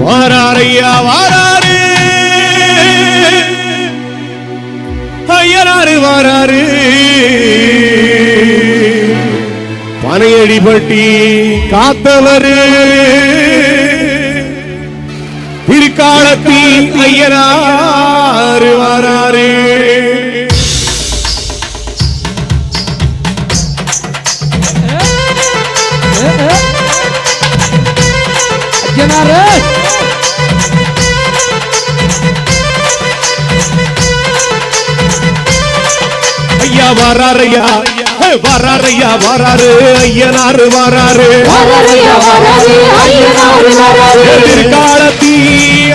வாராரையா வாராரு. ஐயனாரு வாராரு. பனையடிபட்டி காத்தவரு திருக்காலத்தி ஐயனாரு வாராரு. ஐயனாரு ஐயா வாராரையா. வாராரையா வாராரு ஐயனாரு வாராரு. வராரி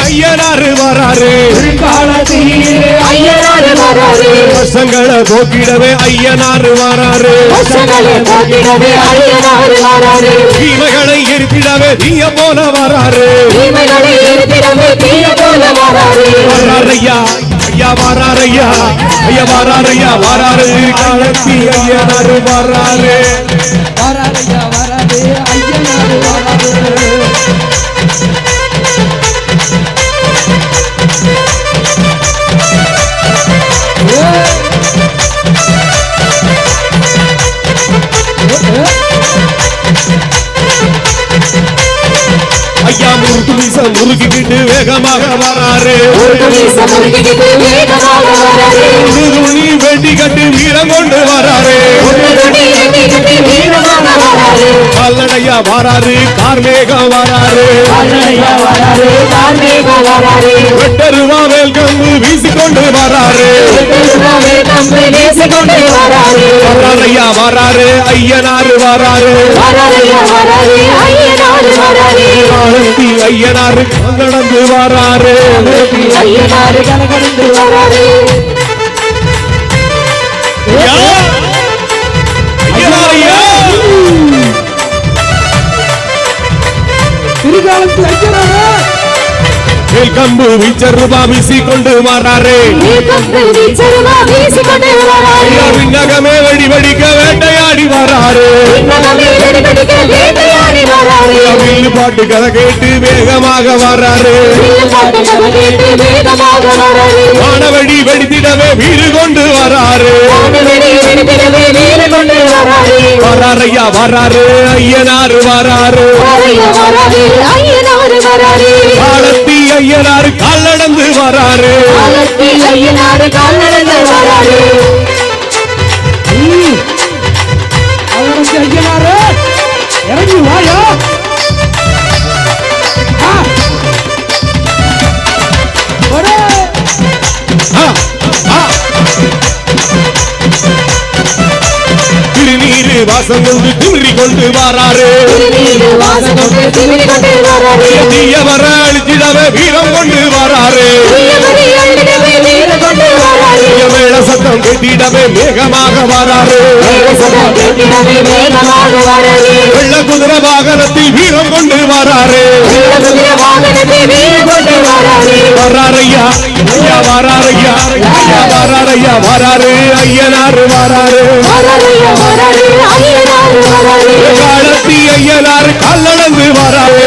ஐயனார் வராரி. வருஷங்களை போக்கிடவே ஐயனாரு வராரு. வராரு. தீய போல வராரி. வராரையா ஐயா வராரையா ஐயா வராரையா வராரு. காலத்தி ஐயனாரு வராரு. வராதையா வராது மீச முறுக்கிக்கிட்டு வேகமாக வராரு. துணி வெட்டி கட்டி வீரம் கொண்டு வராரு. வீரமாக வராரி. கார்மேகம் வராரு வெட்டருவா வேல்கம்பு வீசிக்கொண்டு வராரு. வராரி. வராரையா வராரு ஐயனாரு வராரு. வராரியா வராரி ஐயனார் வராரி. ஆனந்தி ஐயனாரு நடந்து வராரு. ஐயனார் வராரி! திருகாலத்து ஐயனாரு? வராரு. தம்பி வீச்சருவா வீசிக்கொண்டே வராரி. விண்ணகமே வெடி வெடிக்க வேட்டையாடி வராரு. வில்லு பாட்டு கதை கேட்டு வேகமாக வராரு. வானவெடி வெடித்திடவே வீடு கொண்டு வராரு. கொண்டு வராரி. ஐயனாரு வராரி ஐயனார் வராரி. காலத்தி ஐயனாரு காலடந்து வராரு. காலத்தில் ஐயனார் வராரி இறங்கி வாயா. திருநீரு வாசம் கொண்டு திமிரி கொண்டு வராரு. திமிரி கொண்டு வராரி. தீய வர அழிச்சிடவே வீரம் கொண்டு வராரு. மேல சத்தம் கேட்டிடவே வேகமாக வராரி. வெள்ள குதிரை வாகனத்தில் வீரம் கொண்டு வராரு. வராரையா? ஐயா வராரையா? ஐயா வராரியா? வராரி ஐயனார் வராரி. காலத்தி ஐயனாரு கல்லடந்து வராரு.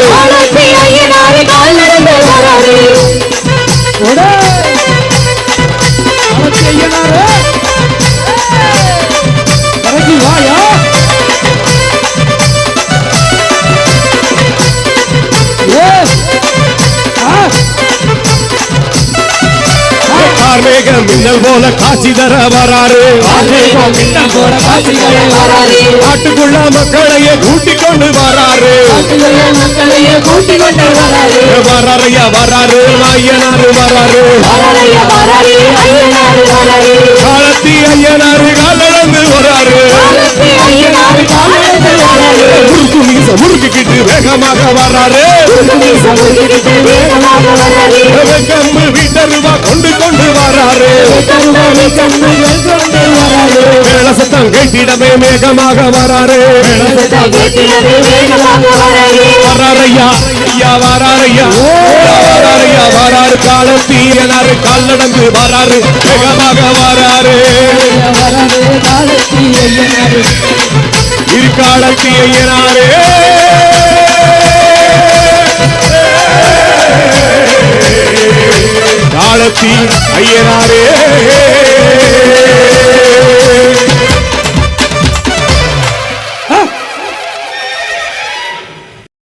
கார்மேக மின்னல் போல காட்சி தர வராரு. காட்டுக்குள்ள மக்களையே கூட்டிக் கொண்டு வராரு. கொண்டு வராரி. ஐயனாரு வராரு. காலத்தி ஐயனாரு கல்லடந்து வராரு. முறுக்கு வேகமாக வராரு கம்பு வீட்டருவா கொண்டு கொண்டு வராரு கருவாரி சத்தம் கேட்டிடமே வேகமாக வராரு வராரையா ஐயா வராரையா வராரையா வராரு காலம் தீயனாரு கால் நடந்து வராரு வேகமாக வராரு வராரு காலத்தி இருக்காலத்திய ஐயனாரே காலத்தி ஐயனாரே